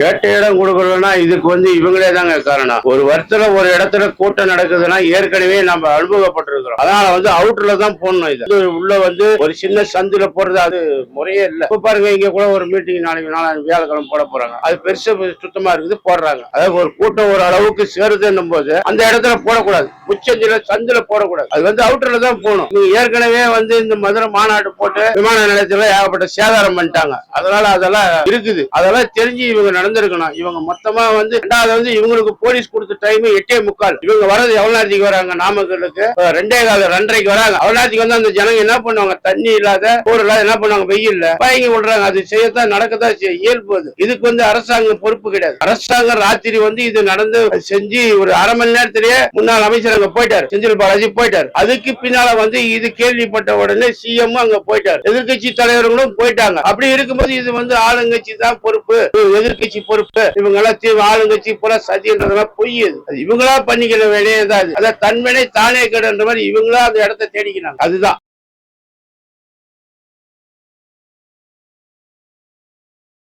கேட்ட இடம் கொடுக்கலன்னா இதுக்கு வந்து இவங்களே தாங்க காரணம். ஒரு வருஷத்துல ஒரு இடத்துல கூட்டம் நடக்குதுன்னா ஏற்கனவே நம்ம அனுபவப்பட்டிருக்கிறோம். அதனால வந்து அவுட்டர்ல தான் போடணும் இது. உள்ள வந்து ஒரு சின்ன சந்தில போடுறது அது முறையே இல்ல. இப்ப பாருங்க இங்க கூட ஒரு மீட்டிங் நாளைக்கு நாளாக வியாழக்கிழமை போட போறாங்க. அது பெருசு சுத்தமா இருக்குது போடுறாங்க. அதாவது ஒரு கூட்டம் ஒரு அளவுக்கு சேருதுன்னும் போது அந்த இடத்துல போடக்கூடாது. உச்சந்தில சந்தில போடக்கூடாது. அது வந்து அவுட்டர்ல தான் போகணும். நீங்க ஏற்கனவே வந்து இந்த மதுரை மாநாடு போட்டு விமான நிலையத்துல ஏகப்பட்ட சேதாரம் பண்ணிட்டாங்க. அதனால அதெல்லாம் இருக்குது. அதெல்லாம் தெரிஞ்சு இவங்க நடந்திருக்கணும் இவங்க மொத்தமா வந்து ரெண்டாவது வந்து இவங்களுக்கு போலீஸ் கொடுத்த டைம் எட்டே முக்கால். இவங்க வர்றது எவ்வளவு நேரத்துக்கு வராங்க நாமக்கலுக்கு ரெண்டே கால ரெண்டரைக்கு வராங்க. அவ்வளவு நேரத்துக்கு வந்து அந்த ஜனங்க என்ன பண்ணுவாங்க? தண்ணி இல்லாத போர் இல்லாத என்ன பண்ணுவாங்க? வெயில்ல பயங்கி விடுறாங்க. அது செய்யத்தான் நடக்கத்தான் செய்ய இயல்பு அது. இதுக்கு வந்து அரசாங்கம் பொறுப்பு கிடையாது. அரசாங்கம் ராத்திரி வந்து இது நடந்து செஞ்சு ஒரு அரை மணி நேரத்திலேயே முன்னாள் அமைச்சர் அங்க போயிட்டார். செந்தில் பாலாஜி போயிட்டார். அதுக்கு பின்னால வந்து இது கேள்விப்பட்ட உடனே சிஎம் அங்க போயிட்டார். எதிர்க்கட்சி தலைவர்களும் போயிட்டாங்க. அப்படி இருக்கும்போது இது வந்து ஆளுங்கட்சி தான் பொறுப்பு. எதிர்கட்சி பொறுப்பு இவங்க எல்லாம் ஆளுங்கட்சி பூரா சதின்றதெல்லாம் பொய் அது இவங்களா பண்ணிக்கிற வேலையே தான் அது. அதான் தன்மனை தானே கெடுன்ற மாதிரி இவங்களா அந்த இடத்த தேடிக்கிறாங்க. அதுதான்.